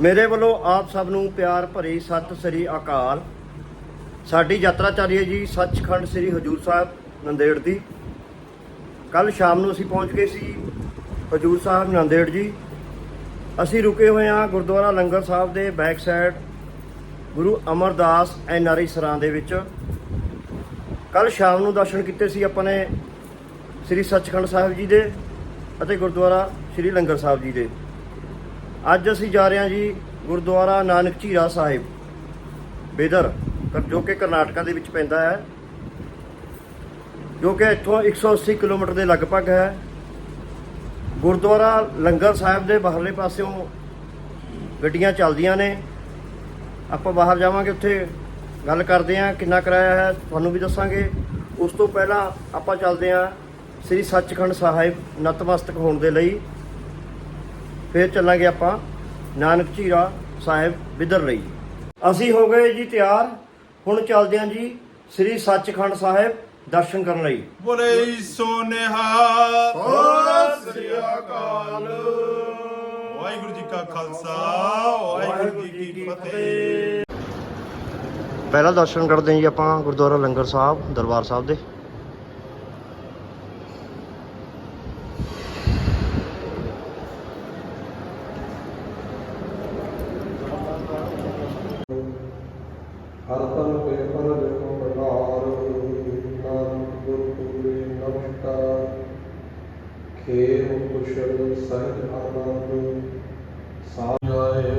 ਮੇਰੇ ਵੱਲੋਂ ਆਪ ਸਭ ਨੂੰ ਪਿਆਰ ਭਰੀ ਸਤਿ ਸ੍ਰੀ ਅਕਾਲ। ਸਾਡੀ ਯਾਤਰਾ ਚੱਲ ਰਹੀ ਹੈ ਜੀ ਸੱਚਖੰਡ ਸ੍ਰੀ ਹਜੂਰ ਸਾਹਿਬ ਨੰਦੇੜ ਦੀ। ਕੱਲ ਸ਼ਾਮ ਨੂੰ ਅਸੀਂ ਪਹੁੰਚ ਗਏ ਸੀ ਹਜੂਰ ਸਾਹਿਬ ਨੰਦੇੜ ਜੀ। ਅਸੀਂ ਰੁਕੇ ਹੋਏ ਹਾਂ ਗੁਰਦੁਆਰਾ ਲੰਗਰ ਸਾਹਿਬ ਦੇ back side Guru Amardas N R I ਸਰਾਂ ਦੇ ਵਿੱਚ। ਕੱਲ ਸ਼ਾਮ ਨੂੰ ਦਰਸ਼ਨ ਕੀਤੇ ਸੀ ਆਪਾਂ ਨੇ ਸ੍ਰੀ ਸੱਚਖੰਡ ਸਾਹਿਬ ਜੀ ਦੇ ਅਤੇ ਗੁਰਦੁਆਰਾ ਸ੍ਰੀ ਲੰਗਰ ਸਾਹਿਬ ਜੀ ਦੇ। ਅੱਜ ਅਸੀਂ ਜਾ ਰਹੇ ਹਾਂ ਜੀ ਗੁਰਦੁਆਰਾ ਨਾਨਕ ਝੀਰਾ ਸਾਹਿਬ। ਬੇਦਰ ਜੋ ਕਿ ਕਰਨਾਟਕਾ ਦੇ ਵਿੱਚ ਪੈਂਦਾ ਹੈ। ਜੋ ਕਿ ਇੱਥੋਂ 180 ਕਿਲੋਮੀਟਰ ਦੇ ਲਗਭਗ ਹੈ। ਗੁਰਦੁਆਰਾ ਲੰਗਰ ਸਾਹਿਬ ਦੇ ਬਾਹਰਲੇ ਪਾਸਿਓਂ ਗੱਡੀਆਂ ਚੱਲਦੀਆਂ ਨੇ। ਆਪਾਂ ਬਾਹਰ ਜਾਵਾਂਗੇ ਉੱਥੇ, ਗੱਲ ਕਰਦੇ ਹਾਂ ਕਿੰਨਾ ਕਿਰਾਇਆ ਹੈ, ਤੁਹਾਨੂੰ ਵੀ ਦੱਸਾਂਗੇ। ਉਸ ਤੋਂ ਪਹਿਲਾਂ ਆਪਾਂ ਚੱਲਦੇ ਹਾਂ ਸ੍ਰੀ ਸੱਚਖੰਡ ਸਾਹਿਬ ਨਤਮਸਤਕ ਹੋਣ ਦੇ ਲਈ। ਫਿਰ ਚੱਲਾਂਗੇ ਆਪਾਂ ਨਾਨਕ ਝੀਰਾ ਸਾਹਿਬ ਬਿਦਰ ਲਈ। ਅਸੀਂ ਹੋ ਗਏ ਜੀ ਤਿਆਰ। ਹੁਣ ਚੱਲਦੇ ਹਾਂ ਜੀ ਸ੍ਰੀ ਸੱਚਖੰਡ ਸਾਹਿਬ ਦਰਸ਼ਨ ਕਰਨ ਲਈ। ਬੋਲੇ ਸੋਨੇਹਾ ਸਤਿ ਸ੍ਰੀ ਅਕਾਲ। ਵਾਹਿਗੁਰੂ ਜੀ ਕਾ ਖਾਲਸਾ ਵਾਹਿਗੁਰੂ ਜੀ ਕੀ ਫਤਿਹ। ਪਹਿਲਾ ਦਰਸ਼ਨ ਕਰਦੇ ਹਾਂ ਜੀ ਆਪਾਂ ਗੁਰਦੁਆਰਾ ਲੰਗਰ ਸਾਹਿਬ ਦਰਬਾਰ ਸਾਹਿਬ ਦੇ ਹਰ ਤਨ ਪੇ ਪਰ ਦੇਖੋ ਪ੍ਰਕਾਰ ਨਾਨਕ ਗੁਰ ਪੂਰੇ ਨਮਸਕਾਰ ਖੇਮ ਕੁਸ਼ਲ ਸਹਿਜ ਆਨੰਦ ਸਾਧ ਜਾਏ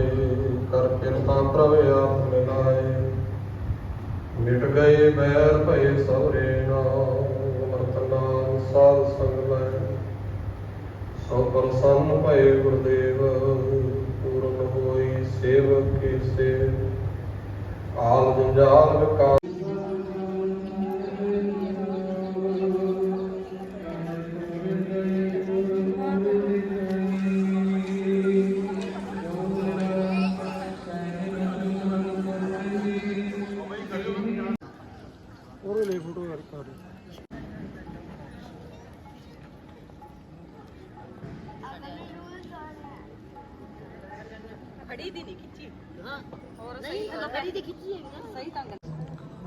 ਕਰ ਕਿਰਪਾ ਪ੍ਰਭ ਆਪ ਮਿਲਾਏ। ਮਿਟ ਗਏ ਬੈਰ ਭਏ ਸਹੁਰੇ ਨਾਮ ਵਰਤਨਾ ਸਾਧ ਸੰਗ ਲੈ। ਸੋ ਪ੍ਰਸੰਨ ਭਏ ਗੁਰਦੇਵ, ਪੂਰਨ ਹੋਈ ਸੇਵਕ ਕੀ ਸੇਵ। ਆਲ ਜੰਜਾਲ ਵਿਕਾ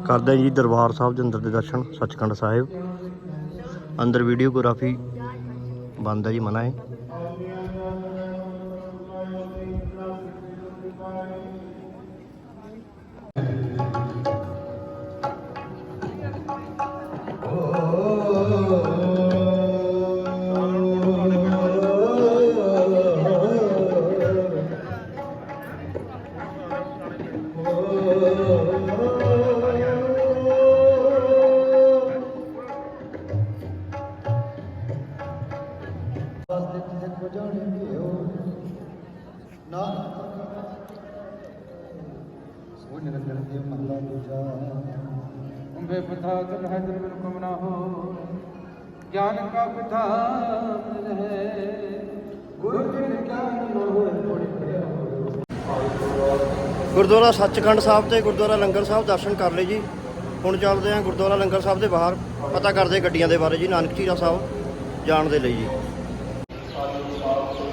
ਕਰਦੇ ਜੀ ਦਰਬਾਰ ਸਾਹਿਬ ਦੇ ਅੰਦਰ ਦੇ ਦਰਸ਼ਨ, ਸੱਚਖੰਡ ਸਾਹਿਬ। ਅੰਦਰ ਵੀਡੀਓਗ੍ਰਾਫੀ ਬੰਦ ਹੈ ਜੀ, ਮਨਾ ਹੈ। ਨਾ ਹੋ ਗਿਆਨ ਕਾ ਪਿਠਾ ਹੈ। ਗੁਰ ਬਿਨ ਗਿਆਨ ਨ ਹੋਏ ਗੁਰਦੁਆਰਾ ਸੱਚਖੰਡ ਸਾਹਿਬ ਤੇ ਗੁਰਦੁਆਰਾ ਲੰਗਰ ਸਾਹਿਬ ਦਰਸ਼ਨ ਕਰ ਲਏ ਜੀ। ਹੁਣ ਚੱਲਦੇ ਹਾਂ ਗੁਰਦੁਆਰਾ ਲੰਗਰ ਸਾਹਿਬ ਦੇ ਬਾਹਰ। ਪਤਾ ਕਰਦੇ ਗੱਡੀਆਂ ਦੇ ਬਾਰੇ ਜੀ, ਨਾਨਕ ਝੀਰਾ ਸਾਹਿਬ ਜਾਣ ਦੇ ਲਈ ਜੀ।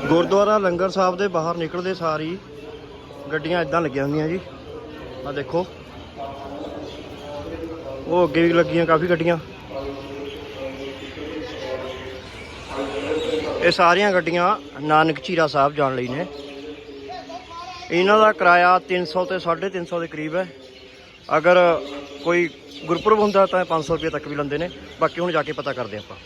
ਗੁਰਦੁਆਰਾ ਲੰਗਰ ਸਾਹਿਬ ਦੇ ਬਾਹਰ ਨਿਕਲਦੇ ਸਾਰੀ ਗੱਡੀਆਂ ਇਦਾਂ ਲੱਗੀਆਂ ਹੁੰਦੀਆਂ ਜੀ। ਆ ਦੇਖੋ। ਉਹ ਅੱਗੇ ਵੀ ਲੱਗੀਆਂ ਕਾਫੀ ਗੱਡੀਆਂ। ਇਹ ਸਾਰੀਆਂ ਗੱਡੀਆਂ ਨਾਨਕ ਝੀਰਾ ਸਾਹਿਬ ਜਾਣ ਲਈ ਨੇ। ਇਹਨਾਂ ਦਾ ਕਿਰਾਇਆ 300 ਤੇ 350 ਦੇ ਕਰੀਬ ਹੈ। ਅਗਰ ਕੋਈ ਗੁਰਪੁਰਬ ਹੁੰਦਾ ਤਾਂ 500 ਰੁਪਏ ਤੱਕ ਵੀ ਲੈਂਦੇ ਨੇ। ਬਾਕੀ ਹੁਣ ਜਾ ਕੇ ਪਤਾ ਕਰਦੇ ਆਪਾਂ।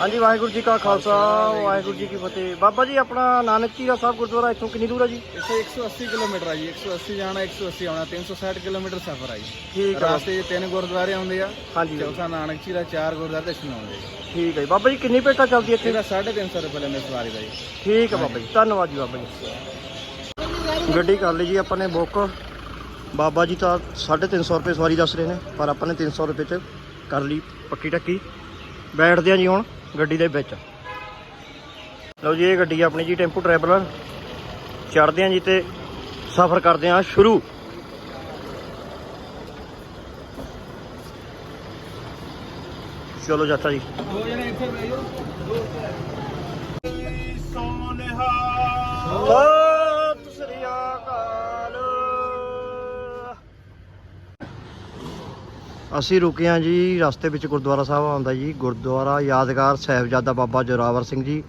ਹਾਂਜੀ ਵਾਹਿਗੁਰੂ ਜੀ ਕਾ ਖਾਲਸਾ ਵਾਹਿਗੁਰੂ ਜੀ ਕੀ ਫਤਿਹ। ਬਾਬਾ ਜੀ ਆਪਣਾ ਨਾਨਕ ਝੀਰਾ ਸਾਹਿਬ ਗੁਰਦੁਆਰਾ ਇੱਥੋਂ ਕਿੰਨੀ ਦੂਰ ਹੈ ਜੀ? ਇਸੇ 180 ਕਿਲੋਮੀਟਰ ਆ ਜੀ। 180 ਜਾਣਾ 180 ਆਉਣਾ 360 ਕਿਲੋਮੀਟਰ ਸਫ਼ਰ ਆ ਜੀ। ਠੀਕ ਆ ਰਾਸਤੇ 'ਚ ਤਿੰਨ ਗੁਰਦੁਆਰੇ ਆਉਂਦੇ ਆ ਹਾਂਜੀ। ਚੌਥਾ ਨਾਨਕ ਚੀਰਾ ਚਾਰ ਗੁਰਦੁਆਰੇ ਦਰਸ਼ਨ ਆਉਂਦੇ ਜੀ। ਠੀਕ ਹੈ ਜੀ। ਬਾਬਾ ਜੀ ਕਿੰਨੀ ਪੇਟਾ ਚੱਲਦੀ ਇੱਥੇ? ਇਹਦਾ 350 ਰੁਪਏ ਲੈਂਦੇ ਸਵਾਰੀ ਦਾ ਜੀ। ਠੀਕ ਹੈ ਬਾਬਾ ਜੀ। ਧੰਨਵਾਦ ਜੀ ਬਾਬਾ ਜੀ। ਗੱਡੀ ਕਰ ਲਈ ਜੀ ਆਪਾਂ ਨੇ ਬੁੱਕ। ਬਾਬਾ ਜੀ ਤਾਂ 350 ਰੁਪਏ ਸਵਾਰੀ ਦੱਸ ਰਹੇ ਨੇ ਪਰ ਆਪਾਂ ਨੇ 300 ਰੁਪਏ ਚ ਕਰ ਲਈ ਪੱਕੀ ਟੱਕੀ। ਬੈਠਦੇ ਆ ਜੀ ਹੁਣ। ਗੱਡੀ ਦੇ ਵਿੱਚ। ਲਓ ਜੀ ਇਹ ਗੱਡੀ ਆਪਣੀ ਜੀ ਟੈਂਪੂ ਟਰੈਵਲਰ ਚੜ੍ਹਦੇ ਆ ਜੀ ਤੇ ਸਫ਼ਰ ਕਰਦੇ ਆ ਸ਼ੁਰੂ। ਚਲੋ ਚਾਚਾ ਜੀ। ਦੋ ਜਣੇ ਇੱਥੇ ਬੈਠੋ ਸੋਨੇਹਾ ਅਸੀਂ ਰੁਕੇ ਹਾਂ ਜੀ ਰਸਤੇ ਵਿੱਚ ਗੁਰਦੁਆਰਾ ਸਾਹਿਬ ਆਉਂਦਾ ਜੀ। ਗੁਰਦੁਆਰਾ ਯਾਦਗਾਰ ਸਾਹਿਬਜ਼ਾਦਾ ਬਾਬਾ ਜੋਰਾਵਰ ਸਿੰਘ ਜੀ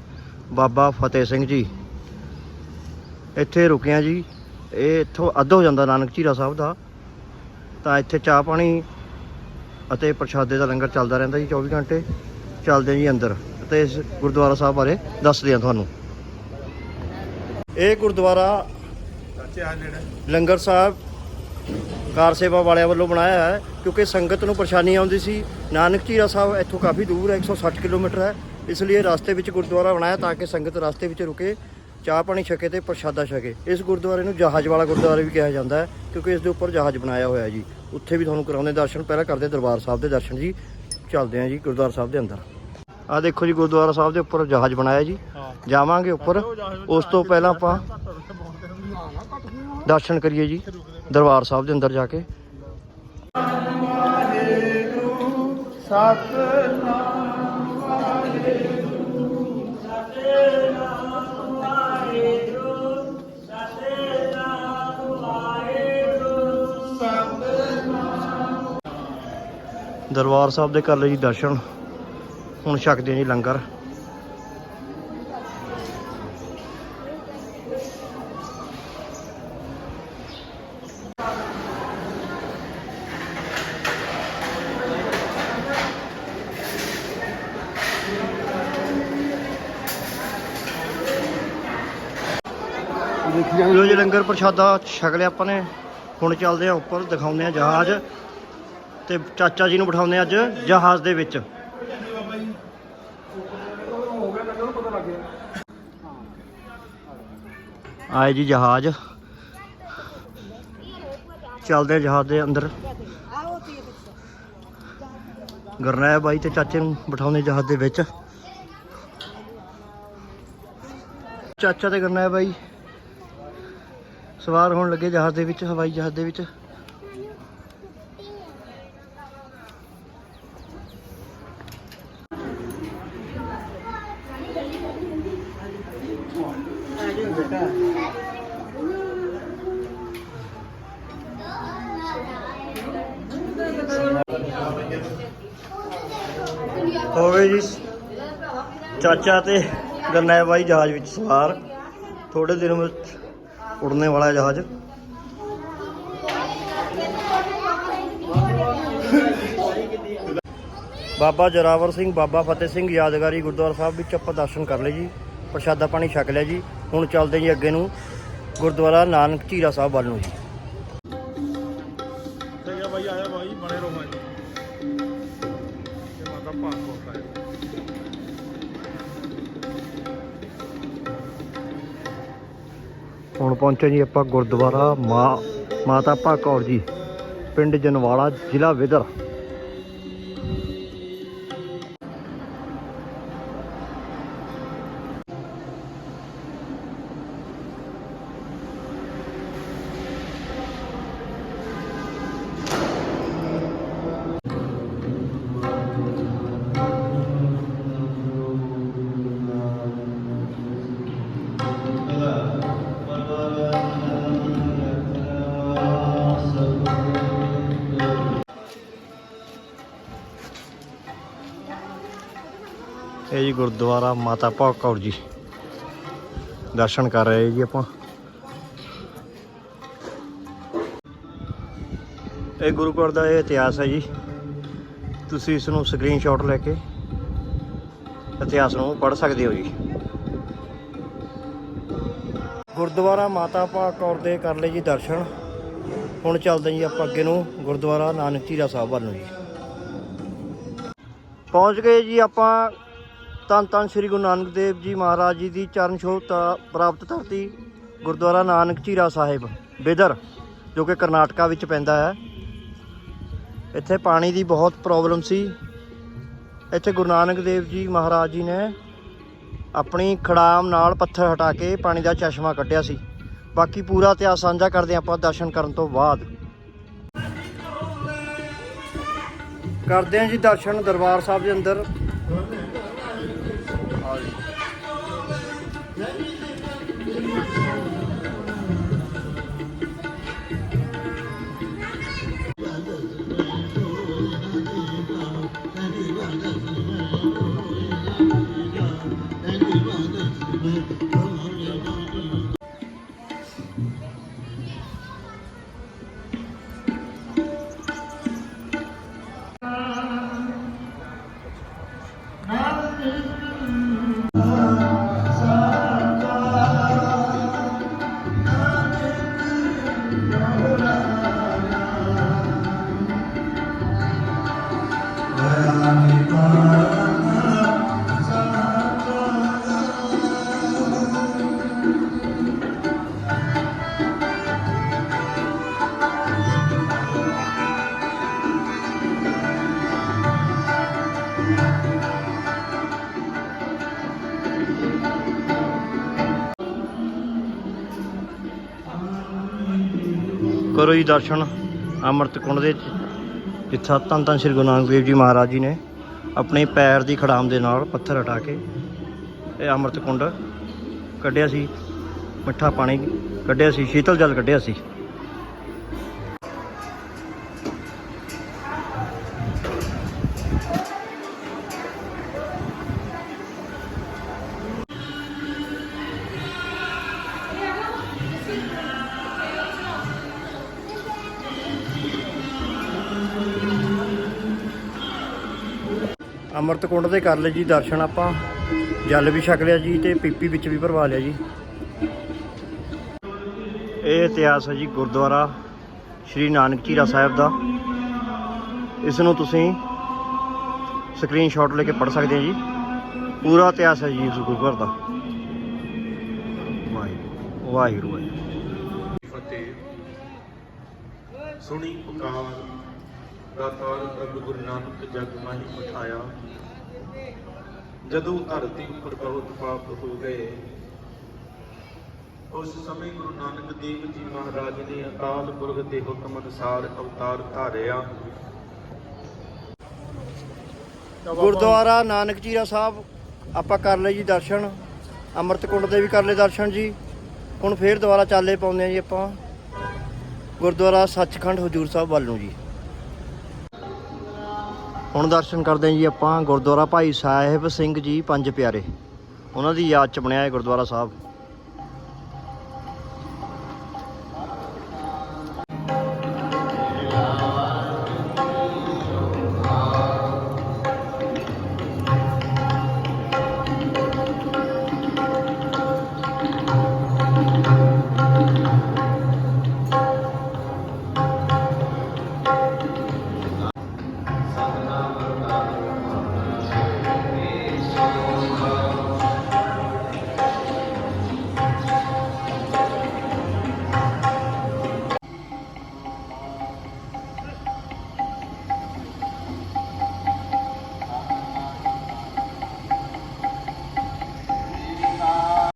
ਬਾਬਾ ਫਤਿਹ ਸਿੰਘ ਜੀ। ਇੱਥੇ ਰੁਕੇ ਹਾਂ ਜੀ। ਇਹ ਇੱਥੋਂ ਅੱਧ ਹੋ ਜਾਂਦਾ ਨਾਨਕ ਝੀਰਾ ਸਾਹਿਬ ਦਾ। ਤਾਂ ਇੱਥੇ ਚਾਹ ਪਾਣੀ ਅਤੇ ਪ੍ਰਸ਼ਾਦੇ ਦਾ ਲੰਗਰ ਚੱਲਦਾ ਰਹਿੰਦਾ ਜੀ 24 ਘੰਟੇ। ਚੱਲਦੇ ਜੀ ਅੰਦਰ ਤੇ ਇਸ ਗੁਰਦੁਆਰਾ ਸਾਹਿਬ ਬਾਰੇ ਦੱਸਦੇ ਹਾਂ ਤੁਹਾਨੂੰ। ਇਹ ਗੁਰਦੁਆਰਾ ਲੰਗਰ ਸਾਹਿਬ ਕਾਰ ਸੇਵਾ ਵਾਲਿਆਂ ਵੱਲੋਂ ਬਣਾਇਆ ਹੈ ਕਿਉਂਕਿ ਸੰਗਤ ਨੂੰ ਪਰੇਸ਼ਾਨੀ ਆਉਂਦੀ ਸੀ। ਨਾਨਕ ਝੀਰਾ ਸਾਹਿਬ ਇੱਥੋਂ ਕਾਫੀ ਦੂਰ ਹੈ 160 ਕਿਲੋਮੀਟਰ ਹੈ। ਇਸ ਲਈ ਰਸਤੇ ਵਿੱਚ ਗੁਰਦੁਆਰਾ ਬਣਾਇਆ ਤਾਂ ਕਿ ਸੰਗਤ ਰਸਤੇ ਵਿੱਚ ਰੁਕੇ ਚਾਹ ਪਾਣੀ ਛਕੇ ਤੇ ਪ੍ਰਸ਼ਾਦਾ ਛਕੇ। ਇਸ ਗੁਰਦੁਆਰੇ ਨੂੰ ਜਹਾਜ਼ ਵਾਲਾ ਗੁਰਦੁਆਰਾ ਵੀ ਕਿਹਾ ਜਾਂਦਾ ਹੈ ਕਿਉਂਕਿ ਇਸ ਦੇ ਉੱਪਰ ਜਹਾਜ਼ ਬਣਾਇਆ ਹੋਇਆ ਜੀ। ਉੱਥੇ ਵੀ ਤੁਹਾਨੂੰ ਕਰਾਉਂਦੇ ਦਰਸ਼ਨ। ਪਹਿਲਾਂ ਕਰਦੇ ਦਰਬਾਰ ਸਾਹਿਬ ਦੇ ਦਰਸ਼ਨ ਜੀ। ਚੱਲਦੇ ਹਾਂ ਜੀ ਗੁਰਦੁਆਰਾ ਸਾਹਿਬ ਦੇ ਅੰਦਰ। ਆ ਦੇਖੋ ਜੀ ਗੁਰਦੁਆਰਾ ਸਾਹਿਬ ਦੇ ਉੱਪਰ ਜਹਾਜ਼ ਬਣਾਇਆ ਜੀ। ਜਾਵਾਂਗੇ ਉੱਪਰ। ਉਸ ਤੋਂ ਪਹਿਲਾਂ ਆਪਾਂ ਦਰਸ਼ਨ ਕਰੀਏ ਜੀ, ਦਰਬਾਰ ਸਾਹਿਬ ਦੇ ਅੰਦਰ ਜਾ ਕੇ। ਦਰਬਾਰ ਸਾਹਿਬ ਦੇ ਕਰ ਲਏ ਜੀ ਦਰਸ਼ਨ, ਹੁਣ ਛਕਦੇ ਜੀ ਲੰਗਰ। ਲੋ ਜੀ, ਲੰਗਰ ਪ੍ਰਸ਼ਾਦਾ ਛਕ ਲਿਆ ਆਪਾਂ ਨੇ। ਹੁਣ ਚੱਲਦੇ ਆ ਉੱਪਰ, ਦਿਖਾਉਂਦੇ ਆ ਜਹਾਜ਼। ਤੇ ਚਾਚਾ ਜੀ ਨੂੰ ਬਿਠਾਉਂਦੇ ਆ ਅੱਜ ਜਹਾਜ਼ ਦੇ ਵਿੱਚ। ਆਏ ਜੀ ਜਹਾਜ਼। ਚੱਲਦੇ ਆ ਜਹਾਜ਼ ਦੇ ਅੰਦਰ। ਗਰਨੈਲ ਬਾਈ ਤੇ ਚਾਚੇ ਨੂੰ ਬਿਠਾਉਂਦੇ ਜਹਾਜ਼ ਦੇ ਵਿੱਚ। ਚਾਚਾ ਤੇ ਗਰਨੈਲ ਬਾਈ। ਸਵਾਰ ਹੋਣ ਲੱਗੇ ਜਹਾਜ਼ ਦੇ ਵਿੱਚ, ਹਵਾਈ ਜਹਾਜ਼ ਦੇ ਵਿੱਚ। ਹੋਵੇ ਜੀ, ਚਾਚਾ ਤੇ ਗਰਨੈਲ ਬਾਈ ਜਹਾਜ਼ ਵਿੱਚ ਸਵਾਰ। ਥੋੜੇ ਦਿਨ ਵਿੱਚ ਉੜਨੇ ਵਾਲਾ ਹੈ ਜਹਾਜ਼। ਬਾਬਾ ਜਰਾਵਰ ਸਿੰਘ, ਬਾਬਾ ਫਤਿਹ ਸਿੰਘ ਯਾਦਗਾਰੀ ਗੁਰਦੁਆਰਾ ਸਾਹਿਬ ਵਿੱਚ ਆਪਾਂ ਦਰਸ਼ਨ ਕਰ ਲਏ ਜੀ, ਪ੍ਰਸ਼ਾਦਾ ਪਾਣੀ ਛਕ ਲਿਆ ਜੀ। ਹੁਣ ਚੱਲਦੇ ਜੀ ਅੱਗੇ ਨੂੰ ਗੁਰਦੁਆਰਾ ਨਾਨਕ ਝੀਰਾ ਸਾਹਿਬ ਵੱਲ ਨੂੰ ਜੀ। ਪਹੁੰਚੇ ਜੀ ਆਪਾਂ ਗੁਰਦੁਆਰਾ ਮਾਂ ਮਾਤਾ ਭਾਕੌਰ ਜੀ ਪਿੰਡ ਜਨਵਾਲਾ ਜ਼ਿਲ੍ਹਾ ਵਿਦਰ। ਇਹ ਜੀ ਗੁਰਦੁਆਰਾ ਮਾਤਾ ਭਾਕੌਰ ਜੀ। ਦਰਸ਼ਨ ਕਰ ਰਹੇ ਜੀ ਆਪਾਂ। ਇਹ ਗੁਰੂ ਘਰ ਦਾ ਇਹ ਇਤਿਹਾਸ ਹੈ ਜੀ। ਤੁਸੀਂ ਇਸ ਨੂੰ ਸਕਰੀਨਸ਼ਾਟ ਲੈ ਕੇ ਇਤਿਹਾਸ ਨੂੰ ਪੜ੍ਹ ਸਕਦੇ ਹੋ ਜੀ। ਗੁਰਦੁਆਰਾ ਮਾਤਾ ਭਾਕੌਰ ਦੇ ਕਰ ਲਏ ਜੀ ਦਰਸ਼ਨ। ਹੁਣ ਚੱਲਦੇ ਜੀ ਆਪਾਂ ਅੱਗੇ ਨੂੰ ਗੁਰਦੁਆਰਾ ਨਾਨਕ ਧੀਰਾ ਸਾਹਿਬ ਵੱਲ ਨੂੰ ਜੀ। ਪਹੁੰਚ ਗਏ ਜੀ ਆਪਾਂ ਧੰਨ ਧੰਨ ਸ੍ਰੀ ਗੁਰੂ ਨਾਨਕ ਦੇਵ ਜੀ ਮਹਾਰਾਜ ਜੀ ਦੀ ਚਰਨ ਛੋਹ ਪ੍ਰਾਪਤ ਧਰਤੀ ਗੁਰਦੁਆਰਾ ਨਾਨਕ ਝੀਰਾ ਸਾਹਿਬ, ਬਿਦਰ, ਜੋ ਕਿ ਕਰਨਾਟਕਾ ਵਿੱਚ ਪੈਂਦਾ ਹੈ। ਇੱਥੇ ਪਾਣੀ ਦੀ ਬਹੁਤ ਪ੍ਰੋਬਲਮ ਸੀ। ਇੱਥੇ ਗੁਰੂ ਨਾਨਕ ਦੇਵ ਜੀ ਮਹਾਰਾਜ ਜੀ ਨੇ ਆਪਣੀ ਖੜਾਮ ਨਾਲ ਪੱਥਰ ਹਟਾ ਕੇ ਪਾਣੀ ਦਾ ਚਸ਼ਮਾ ਕੱਢਿਆ ਸੀ। ਬਾਕੀ ਪੂਰਾ ਇਤਿਹਾਸ ਸਾਂਝਾ ਕਰਦੇ ਹਾਂ ਆਪਾਂ ਦਰਸ਼ਨ ਕਰਨ ਤੋਂ ਬਾਅਦ। ਕਰਦੇ ਹਾਂ ਜੀ ਦਰਸ਼ਨ ਦਰਬਾਰ ਸਾਹਿਬ ਦੇ ਅੰਦਰ। ਕਰੋ ਜੀ ਦਰਸ਼ਨ ਅੰਮ੍ਰਿਤ ਕੁੰਡ ਦੇ ਜਿੱਥੇ ਧੰਨ ਧੰਨ ਸ੍ਰੀ ਗੁਰੂ ਨਾਨਕ ਦੇਵ ਜੀ ਮਹਾਰਾਜ ਜੀ ਨੇ ਆਪਣੇ ਪੈਰ ਦੀ ਖੜਾਮ ਦੇ ਨਾਲ ਪੱਥਰ ਹਟਾ ਕੇ ਇਹ ਅੰਮ੍ਰਿਤ ਕੁੰਡ ਕੱਢਿਆ ਸੀ, ਮਿੱਠਾ ਪਾਣੀ ਕੱਢਿਆ ਸੀ, ਸ਼ੀਤਲ ਜਲ ਕੱਢਿਆ ਸੀ। ਅੰਮ੍ਰਿਤ ਕੁੰਡ ਦੇ ਕਰ ਲਏ ਜੀ ਦਰਸ਼ਨ ਆਪਾਂ। ਜਲ ਵੀ ਛਕ ਲਿਆ ਜੀ ਤੇ ਪੀਪੀ ਵਿੱਚ ਵੀ ਭਰਵਾ ਲਿਆ ਜੀ। ਇਹ ਇਤਿਹਾਸ ਹੈ ਜੀ ਗੁਰਦੁਆਰਾ ਸ਼੍ਰੀ ਨਾਨਕ ਝੀਰਾ ਸਾਹਿਬ ਦਾ। ਇਸ ਨੂੰ ਤੁਸੀਂ ਸਕਰੀਨਸ਼ਾਟ ਲੈ ਕੇ ਪੜ੍ਹ ਸਕਦੇ ਹੋ ਜੀ। ਪੂਰਾ ਇਤਿਹਾਸ ਹੈ ਜੀ ਇਸ ਘਰ ਦਾ। ਵਾਹਿਗੁਰੂ ਵਾਹਿਗੁਰੂ ਵਾਹਿਗੁਰੂ। ਫਤਿਹ। ਸੁਣੀ ਪੁਕਾਰ। ਦਾਤਾਰ ਪ੍ਰਭੂ ਗੁਰੂ ਨਾਨਕ ਜਗ ਮਾਹੀ ਪਠਾਇਆ ਜਦੋਂ ਧਰਤੀ ਉੱਪਰ ਬਹੁਤ ਪਾਪ ਹੋ ਗਏ, ਉਸ ਸਮੇਂ ਗੁਰੂ ਨਾਨਕ ਦੇਵ ਜੀ ਮਹਾਰਾਜ ਨੇ ਅਕਾਲ ਪੁਰਖ ਦੇ ਹੁਕਮ ਅਨੁਸਾਰ ਅਵਤਾਰ ਧਾਰਿਆ। ਗੁਰਦੁਆਰਾ ਨਾਨਕ ਜੀਰਾ ਸਾਹਿਬ, ਆਪਾਂ ਕਰ ਲਏ ਜੀ ਦਰਸ਼ਨ। ਅੰਮ੍ਰਿਤ ਕੁੰਡ ਦੇ ਵੀ ਕਰ ਲਏ ਦਰਸ਼ਨ ਜੀ। ਹੁਣ ਫੇਰ ਦੁਬਾਰਾ ਚਾਲੇ ਪਾਉਂਦੇ ਆ ਜੀ ਆਪਾਂ। ਗੁਰਦੁਆਰਾ ਸੱਚਖੰਡ ਹਜੂਰ ਸਾਹਿਬ ਵੱਲ ਨੂੰ ਜੀ। ਹੁਣ ਦਰਸ਼ਨ ਕਰਦੇ ਹਾਂ ਜੀ ਆਪਾਂ ਗੁਰਦੁਆਰਾ ਭਾਈ ਸਾਹਿਬ ਸਿੰਘ ਜੀ ਪੰਜ ਪਿਆਰੇ। ਉਹਨਾਂ ਦੀ ਯਾਦ ਚ ਬਣਿਆ ਹੈ ਗੁਰਦੁਆਰਾ ਸਾਹਿਬ।